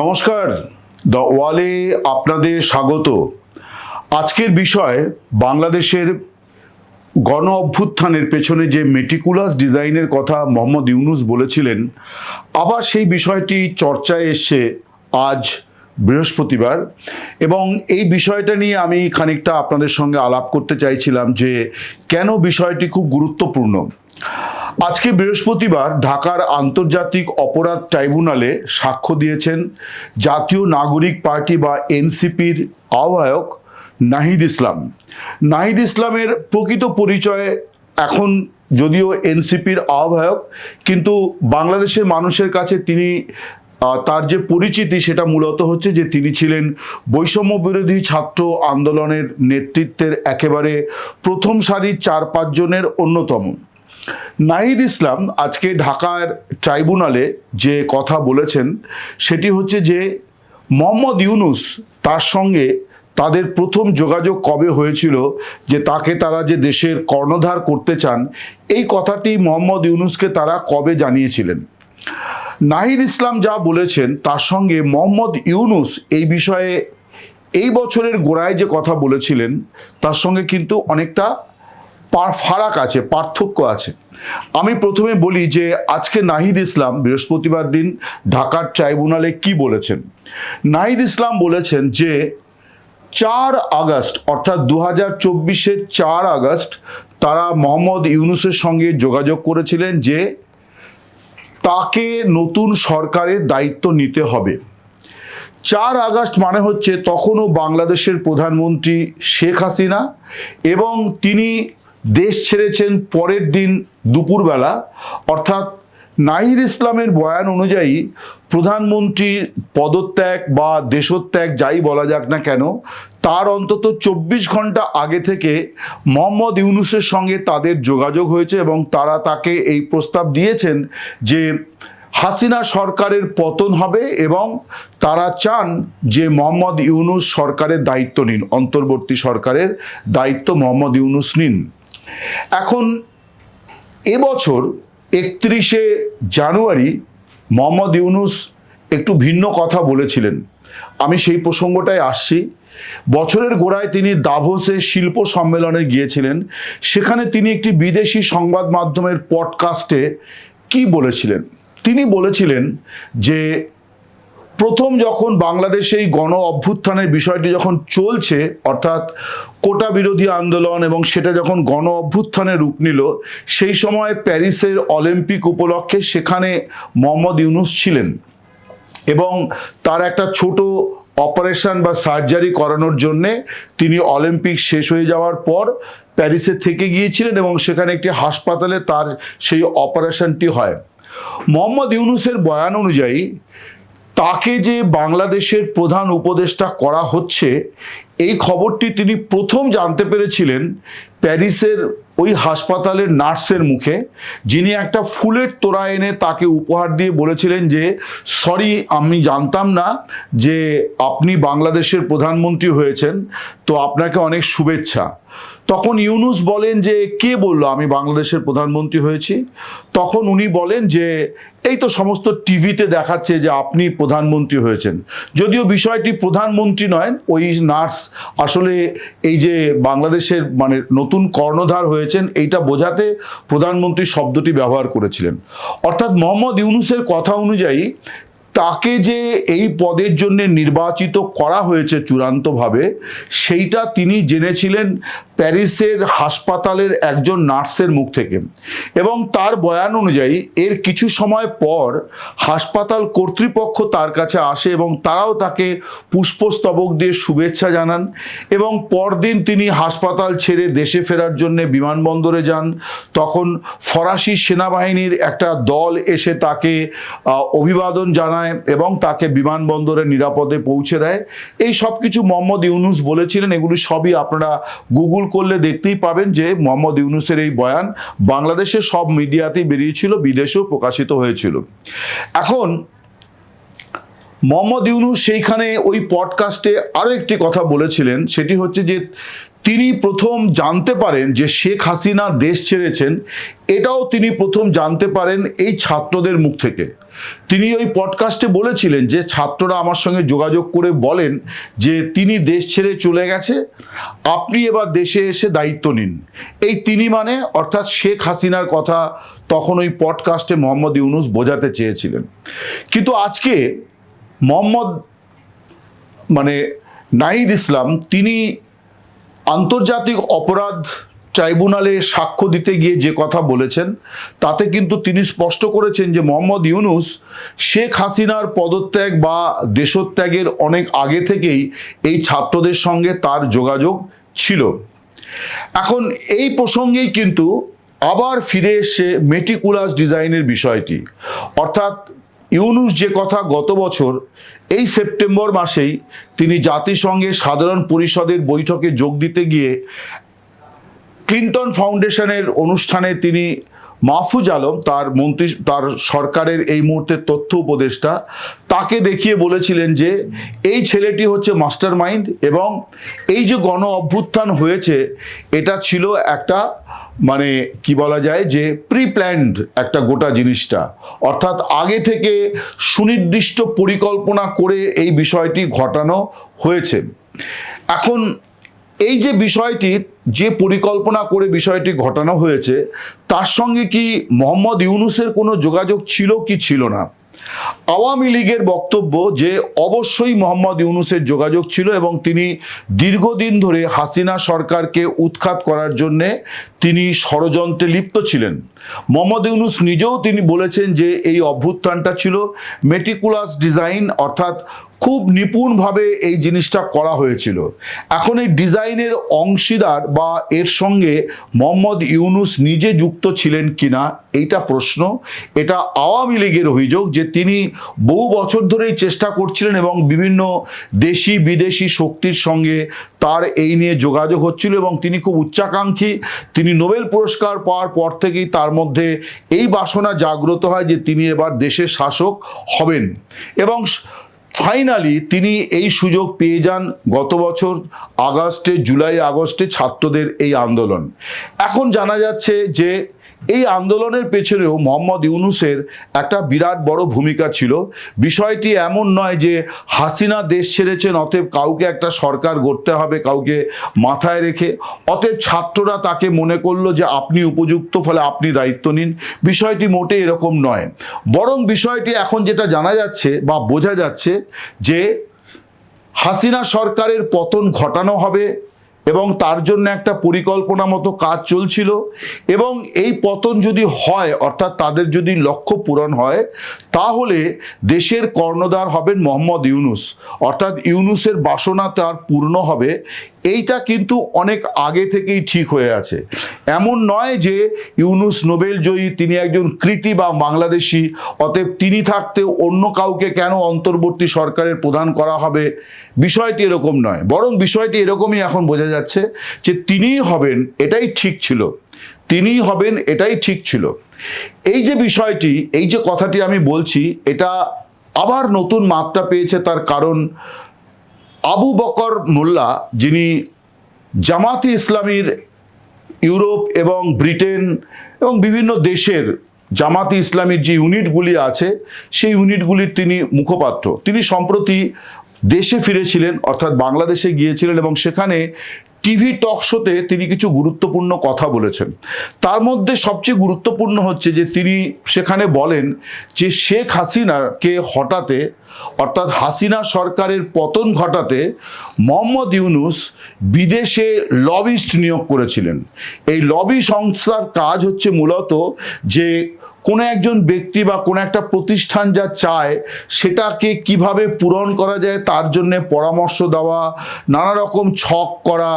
নমস্কার দ্য ওয়ালে আপনাদের স্বাগত। আজকের বিষয় বাংলাদেশের গণ অভ্যুত্থানের পেছনে যে মেটিকুলাস ডিজাইনের কথা মোহাম্মদ ইউনুস বলেছিলেন, আবার সেই বিষয়টি চর্চায় এসছে আজ বৃহস্পতিবার। এবং এই বিষয়টা নিয়ে আমি খানিকটা আপনাদের সঙ্গে আলাপ করতে চাইছিলাম যে কেন বিষয়টি খুব গুরুত্বপূর্ণ। আজকে বৃহস্পতিবার ঢাকার আন্তর্জাতিক অপরাধ ট্রাইব্যুনালে সাক্ষ্য দিয়েছেন জাতীয় নাগরিক পার্টি বা এনসিপির আহ্বায়ক নাহিদ ইসলাম। নাহিদ ইসলামের প্রকৃত পরিচয় এখন যদিও এনসিপির আহ্বায়ক, কিন্তু বাংলাদেশের মানুষের কাছে তিনি তার যে পরিচিতি সেটা মূলত হচ্ছে যে তিনি ছিলেন বৈষম্য বিরোধী ছাত্র আন্দোলনের নেতৃত্বের একেবারে প্রথম সারির চার পাঁচজনের অন্যতম। নাহিদ ইসলাম আজকে ঢাকার ট্রাইব্যুনালে যে কথা বলেছেন, সেটি হচ্ছে যে মোহাম্মদ ইউনুস তার সঙ্গে তাদের প্রথম যোগাযোগ কবে হয়েছিল, যে তাকে তারা যে দেশের কর্ণধার করতে চান, এই কথাটি মোহাম্মদ ইউনুসকে তারা কবে জানিয়েছিলেন? নাহিদ ইসলাম যা বলেছেন, তার সঙ্গে মোহাম্মদ ইউনুস এই বিষয়ে এই বছরের গোড়ায় যে কথা বলেছিলেন, তার সঙ্গে কিন্তু অনেকটা ফারাক আছে, পার্থক্য আছে। আমি প্রথমে বলি যে, আজকে নাহিদ ইসলাম বৃহস্পতিবার দিন ঢাকার ট্রাইব্যুনালে কি বলেছেন? নাহিদ ইসলাম বলেছেন যে, চার আগস্ট, অর্থাৎ দু হাজার চব্বিশের চার আগস্ট, তারা মোহাম্মদ ইউনুসের সঙ্গে যোগাযোগ করেছিলেন যে, তাকে নতুন সরকারের দায়িত্ব নিতে হবে। চার আগস্ট মানে হচ্ছে তখনও বাংলাদেশের প্রধানমন্ত্রী শেখ হাসিনা এবং তিনি দেশ ছেড়েছেন পরের দিন দুপুরবেলা। অর্থাৎ নাহিদ ইসলামের বয়ান অনুযায়ী প্রধানমন্ত্রীর পদত্যাগ বা দেশত্যাগ যাই বলা যাক না কেন, তার অন্তত চব্বিশ ঘণ্টা আগে থেকে মোহাম্মদ ইউনুসের সঙ্গে তাদের যোগাযোগ হয়েছে এবং তারা তাকে এই প্রস্তাব দিয়েছেন যে হাসিনা সরকারের পতন হবে এবং তারা চান যে মোহাম্মদ ইউনুস সরকারের দায়িত্ব নিন, অন্তর্বর্তী সরকারের দায়িত্ব মোহাম্মদ ইউনুস নিন। এখন এবছর একত্রিশে জানুয়ারি মোহাম্মদ ইউনুস একটু ভিন্ন কথা বলেছিলেন। আমি সেই প্রসঙ্গটায় আসছি। বছরের গোড়ায় তিনি দাভোসে শিল্প সম্মেলনে গিয়েছিলেন। সেখানে তিনি একটি বিদেশি সংবাদ মাধ্যমের পডকাস্টে কি বলেছিলেন? তিনি বলেছিলেন যে প্রথম যখন বাংলাদেশে এই গণ অভ্যুত্থানের বিষয়টি যখন চলছে, অর্থাৎ কোটা বিরোধী আন্দোলন এবং সেটা যখন গণ অভ্যুত্থানের রূপ নিল, সেই সময় প্যারিসের অলিম্পিক উপলক্ষে সেখানে মোহাম্মদ ইউনুস ছিলেন এবং তার একটা ছোট অপারেশন বা সার্জারি করানোর জন্যে তিনি অলিম্পিক শেষ হয়ে যাওয়ার পর প্যারিসে থেকে গিয়েছিলেন এবং সেখানে একটি হাসপাতালে তার সেই অপারেশনটি হয়। মোহাম্মদ ইউনুসের বয়ান অনুযায়ী তাকে যে বাংলাদেশের প্রধান উপদেষ্টা করা হচ্ছে, এই খবরটি তিনি প্রথম জানতে পেরেছিলেন প্যারিসের ওই হাসপাতালের নার্সের মুখে, যিনি একটা ফুলের তোড়া এনে তাকে উপহার দিয়ে বলেছিলেন যে, সরি, আমি জানতাম না যে আপনি বাংলাদেশের প্রধানমন্ত্রী হয়েছেন, তো আপনাকে অনেক শুভেচ্ছা। তখন ইউনুস বলেন যে, কে বলল? আমি বাংলাদেশের প্রধানমন্ত্রী হয়েছি। তখন উনি বলেন যে, এই তো সমস্ত টিভিতে দেখাচ্ছে যে আপনি প্রধানমন্ত্রী হয়েছেন। যদিও বিষয়টি প্রধানমন্ত্রী নয়, ওই নার্স আসলে এই যে বাংলাদেশের মানে নতুন কর্ণধার হয়েছেন, এইটা বোঝাতে প্রধানমন্ত্রী শব্দটি ব্যবহার করেছিলেন। অর্থাৎ মোহাম্মদ ইউনুসের কথা অনুযায়ী তাকে যে এই পদের জন্য নির্বাচিত করা হয়েছে চূড়ান্তভাবে, সেইটা তিনি জেনেছিলেন প্যারিসের হাসপাতালের একজন নার্সের মুখ থেকে। এবং তার বয়ান অনুযায়ী, এর কিছু সময় পর হাসপাতাল কর্তৃপক্ষ তার কাছে আসে এবং তারাও তাকে পুষ্পস্তবক দিয়ে শুভেচ্ছা জানান এবং পরদিন তিনি হাসপাতাল ছেড়ে দেশে ফেরার জন্য বিমানবন্দরে যান। তখন ফরাসি সেনাবাহিনীর একটা দল এসে তাকে অভিবাদন জানায় এবং তাকে বিমানবন্দরে নিরাপদে পৌঁছে দেয়। এই সব কিছু মোহাম্মদ ইউনুস বলেছিলেন, এগুলি সবই আপনারা গুগল করলে দেখতেই পাবেন যে মোহাম্মদ ইউনুসের এই বয়ান বাংলাদেশের সব মিডিয়াতেই বেরিয়েছিল, বিদেশেও প্রকাশিত হয়েছিল। এখন, মোহাম্মদ ইউনুস সেইখানে ওই পডকাস্টে আরও একটি কথা বলেছিলেন, সেটি হচ্ছে যে তিনি প্রথম জানতে পারেন যে শেখ হাসিনা দেশ ছেড়েছেন, এটাও তিনি প্রথম জানতে পারেন এই ছাত্রদের মুখ থেকে। তিনি ওই পডকাস্টে বলেছিলেন যে ছাত্ররা আমার সঙ্গে যোগাযোগ করে বলেন যে তিনি দেশ ছেড়ে চলে গেছে, আপনি এবার দেশে এসে দায়িত্ব নিন। এই তিনি মানে অর্থাৎ শেখ হাসিনার কথা তখন ওই পডকাস্টে মোহাম্মদ ইউনুস বোঝাতে চেয়েছিলেন। কিন্তু আজকে মোহাম্মদ মানে নাহিদ ইসলাম, তিনি আন্তর্জাতিক অপরাধ ট্রাইব্যুনালে সাক্ষ্য দিতে গিয়ে যে কথা বলেছেন, তাতে কিন্তু তিনি স্পষ্ট করেছেন যে মোহাম্মদ ইউনুস শেখ হাসিনার পদত্যাগ বা দেশত্যাগের অনেক আগে থেকেই এই ছাত্রদের সঙ্গে তার যোগাযোগ ছিল। এখন এই প্রসঙ্গেই কিন্তু আবার ফিরে এসে মেটিকুলাস ডিজাইনের বিষয়টি। অর্থাৎ ইউনুস যে কথা গত বছর এই সেপ্টেম্বর মাসেই তিনি জাতিসংঘের সাধারণ পরিষদের বৈঠকে যোগ দিতে গিয়ে ক্লিন্টন ফাউন্ডেশনের অনুষ্ঠানে তিনি মাহফুজ আলম, তার মন্ত্রী, তার সরকারের এই মুহূর্তের তথ্য উপদেষ্টা, তাকে দেখিয়ে বলেছিলেন যে এই ছেলেটি হচ্ছে মাস্টার মাইন্ড এবং এই যে গণ অভ্যুত্থান হয়েছে, এটা ছিল একটা মানে কি বলা যায় যে প্রি প্ল্যান্ড একটা গোটা জিনিসটা। অর্থাৎ আগে থেকে সুনির্দিষ্ট পরিকল্পনা করে এই বিষয়টি ঘটানো হয়েছে। এখন এই যে বিষয়টি, যে পরিকল্পনা করে বিষয়টি ঘটানো হয়েছে, তার সঙ্গে কি মোহাম্মদ ইউনুসের কোনো যোগাযোগ ছিল কি ছিল না? আওয়ামী লীগের বক্তব্য যে অবশ্যই মোহাম্মদ ইউনুসের যোগাযোগ ছিল এবং তিনি দীর্ঘদিন ধরে হাসিনা সরকারকে উৎখাত করার জন্যে তিনি ষড়যন্ত্রে লিপ্ত ছিলেন। মোহাম্মদ ইউনুস নিজেও তিনি বলেছেন যে এই অভ্যুত্থানটা ছিল মেটিকুলাস ডিজাইন অর্থাৎ খুব নিপুণভাবে এই জিনিসটা করা হয়েছিল। এখন এই ডিজাইনের অংশীদার বা এর সঙ্গে মোহাম্মদ ইউনুস নিজে যুক্ত ছিলেন কিনা এইটা প্রশ্ন। এটা আওয়ামী লীগের অভিযোগ যে তিনি বহু বছর ধরেই চেষ্টা করছিলেন এবং বিভিন্ন দেশি, বিদেশি শক্তির সঙ্গে তার এই নিয়ে যোগাযোগ হচ্ছিল এবং তিনি খুব উচ্চাকাঙ্ক্ষী। তিনি নোবেল পুরস্কার পাওয়ার পর থেকেই তার মধ্যে এই বাসনা জাগ্রত হয় যে তিনি এবার দেশের শাসক হবেন। এবং ফাইনালি তিনি এই সুযোগ পেয়ে যান গত বছর আগস্টে, জুলাই আগস্টে ছাত্রদের এই আন্দোলন। এখন জানা যাচ্ছে যে এই আন্দোলনের পেছনেও মোহাম্মদ ইউনুসের একটা বিরাট বড় ভূমিকা ছিল। বিষয়টি এমন নয় যে হাসিনা দেশ ছেড়েছেন, অতএব কাউকে একটা সরকার গড়তে হবে, কাউকে মাথায় রেখে। অতএব ছাত্ররা তাকে মনে করল যে আপনি উপযুক্ত, ফলে আপনি দায়িত্ব নিন। বিষয়টি মোটে এরকম নয়। বরং বিষয়টি এখন যেটা জানা যাচ্ছে বা বোঝা যাচ্ছে যে হাসিনা সরকারের পতন ঘটানো হবে। এবং তার জন্য একটা পরিকল্পনা মতো কাজ চলছিল। এবং এই পতন যদি হয়, অর্থাৎ তাদের যদি লক্ষ্য পূরণ হয় তাহলে দেশের কর্ণধার হবেন মোহাম্মদ ইউনুস। অর্থাৎ ইউনুসের বাসনা তার পূর্ণ হবে। এইটা কিন্তু অনেক আগে থেকেই ঠিক হয়ে আছে। এমন নয় যে ইউনুস নোবেল জয়ী, তিনি একজন কৃতি বা বাংলাদেশি, অতএব তিনি থাকতে অন্য কাউকে কেন অন্তর্বর্তী সরকারের প্রধান করা হবে? বিষয়টি এরকম নয়। বরং বিষয়টি এরকমই এখন বোঝা যাচ্ছে যে তিনিই হবেন, এটাই ঠিক ছিল। তিনিই হবেন, এটাই ঠিক ছিল। এই যে বিষয়টি, এই যে কথাটি আমি বলছি, এটা আবার নতুন মাত্রা পেয়েছে তার কারণ আবু বকর মোল্লা, যিনি জামাতি ইসলামীর ইউরোপ এবং ব্রিটেন এবং বিভিন্ন দেশের জামাতি ইসলামীর যে ইউনিটগুলি আছে, সেই ইউনিটগুলির তিনি মুখপাত্র। তিনি সম্প্রতি দেশে ফিরেছিলেন, অর্থাৎ বাংলাদেশে গিয়েছিলেন এবং সেখানে টিভি টক শোতে তিনি কিছু গুরুত্বপূর্ণ কথা বলেছেন। তার মধ্যে সবচেয়ে গুরুত্বপূর্ণ হচ্ছে যে তিনি সেখানে বলেন যে শেখ হাসিনাকে হঠাতে, অর্থাৎ হাসিনা সরকারের পতন ঘটাতে মোহাম্মদ ইউনুস বিদেশে লবিস্ট নিয়োগ করেছিলেন। এই লবি সংস্থার কাজ হচ্ছে মূলত যে কোনো একজন ব্যক্তি বা কোনো একটা প্রতিষ্ঠান যা চায়, সেটাকে কীভাবে পূরণ করা যায়, তার জন্যে পরামর্শ দেওয়া, নানা রকম ছক করা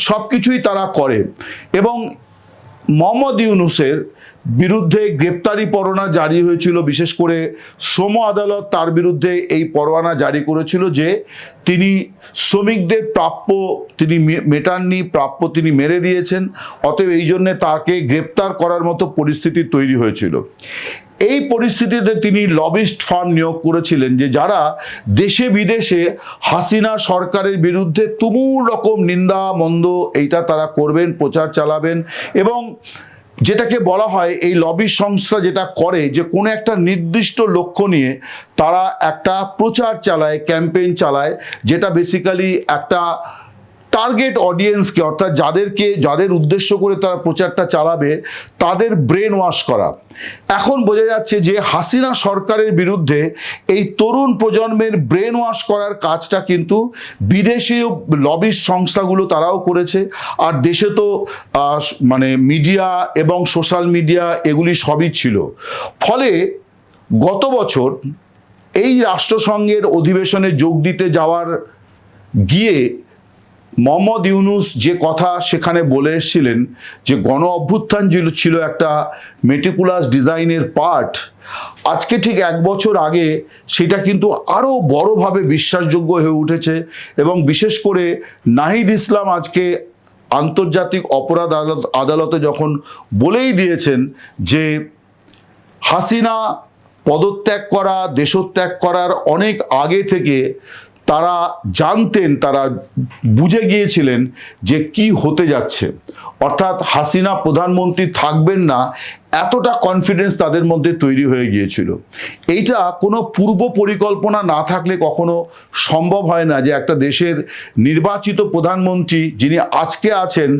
সব কিছুই তারা করে। এবং মোহাম্মদ ইউনুসের বিরুদ্ধে গ্রেপ্তারি পরোয়ানা জারি হয়েছিল, বিশেষ করে শ্রম আদালত তার বিরুদ্ধে এই পরোয়ানা জারি করেছিল যে তিনি শ্রমিকদের প্রাপ্য তিনি মেটাননি, প্রাপ্য তিনি মেরে দিয়েছেন, অতএব এই জন্যে তাকে গ্রেপ্তার করার মতো পরিস্থিতি তৈরি হয়েছিল। এই পরিস্থিতিতে তিনি লবিস্ট ফার্ম নিয়োগ করেছিলেন যে যারা দেশে বিদেশে হাসিনা সরকারের বিরুদ্ধে তুমুল রকম নিন্দা, মন্দ এইটা তারা করবেন, প্রচার চালাবেন এবং যেটাকে বলা হয় এই লবি সংস্থা যেটা করে যে কোনো একটা নির্দিষ্ট লক্ষ্য নিয়ে তারা একটা প্রচার চালায় ক্যাম্পেইন চালায়, যেটা বেসিক্যালি একটা টার্গেট অডিয়েন্সকে অর্থাৎ যাদেরকে, যাদের উদ্দেশ্য করে তারা প্রচারটা চালাবে, তাদের ব্রেন ওয়াশ করা। এখন বোঝা যাচ্ছে যে হাসিনা সরকারের বিরুদ্ধে এই তরুণ প্রজন্মের ব্রেন ওয়াশ করার কাজটা কিন্তু বিদেশীয় লবির সংস্থাগুলো তারাও করেছে। আর দেশে তো মানে মিডিয়া এবং সোশ্যাল মিডিয়া এগুলি সবই ছিল। ফলে গত বছর এই রাষ্ট্রসংঘের অধিবেশনে যোগ দিতে যাওয়ার গিয়ে মোহাম্মদ ইউনুস যে কথা সেখানে বলে এসেছিলেন যে গণ অভ্যুত্থান ছিল- একটা মেটিকুলাস ডিজাইনের পার্ট আজকে ঠিক এক বছর আগে সেটা কিন্তু আরও বড়ভাবে বিশ্বাসযোগ্য হয়ে উঠেছে এবং বিশেষ করে নাহিদ ইসলাম আজকে আন্তর্জাতিক অপরাধ আদালত আদালতে যখন বলেই দিয়েছেন যে হাসিনা পদত্যাগ করা, দেশত্যাগ করার অনেক আগে থেকে তারা জানতেন, তারা বুঝে গিয়েছিলেন যে কি হতে যাচ্ছে। অর্থাৎ হাসিনা প্রধানমন্ত্রী থাকবেন না, এতটা কনফিডেন্স তাদের মধ্যে তৈরি হয়ে গিয়েছিল। এইটা কোনো পূর্ব পরিকল্পনা না থাকলে কখনো সম্ভব হয় না যে একটা দেশের নির্বাচিত প্রধানমন্ত্রী যিনি আজকে আছেন,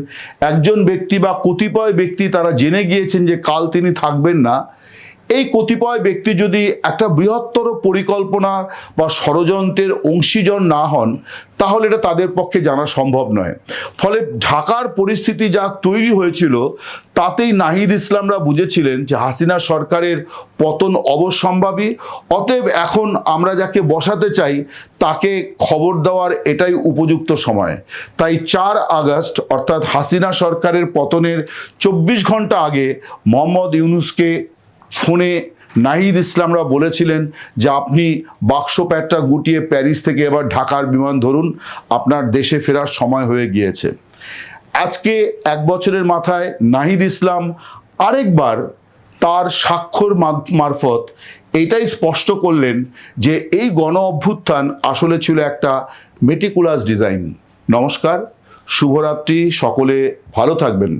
একজন ব্যক্তি বা কতিপয় ব্যক্তি তারা জেনে গিয়েছেন যে কাল তিনি থাকবেন না। এই কতিপয় ব্যক্তি যদি একটা বৃহত্তর পরিকল্পনা বা ষড়যন্ত্রের অংশীজন না হন, তাহলে এটা তাদের পক্ষে জানা সম্ভব নয়। ফলে ঢাকার পরিস্থিতি যা তৈরি হয়েছিল, তাতেই নাহিদ ইসলামরা বুঝেছিলেন যে হাসিনা সরকারের পতন অবশ্যম্ভাবী। অতএব এখন আমরা যাকে বসাতে চাই, তাকে খবর দেওয়ার এটাই উপযুক্ত সময়। তাই চার আগস্ট, অর্থাৎ হাসিনা সরকারের পতনের চব্বিশ ঘণ্টা আগে মোহাম্মদ ইউনুসকে ফোনে নাহিদ ইসলামরা বলেছিলেন যে আপনি বাক্স প্যাটটা গুটিয়ে প্যারিস থেকে এবার ঢাকার বিমান ধরুন, আপনার দেশে ফেরার সময় হয়ে গিয়েছে। আজকে এক বছরের মাথায় নাহিদ ইসলাম আরেকবার তার স্বাক্ষর মারফত এটাই স্পষ্ট করলেন যে এই গণ অভ্যুত্থান আসলে ছিল একটা মেটিকুলাস ডিজাইন নমস্কার, শুভরাত্রি, সকলে ভালো থাকবেন।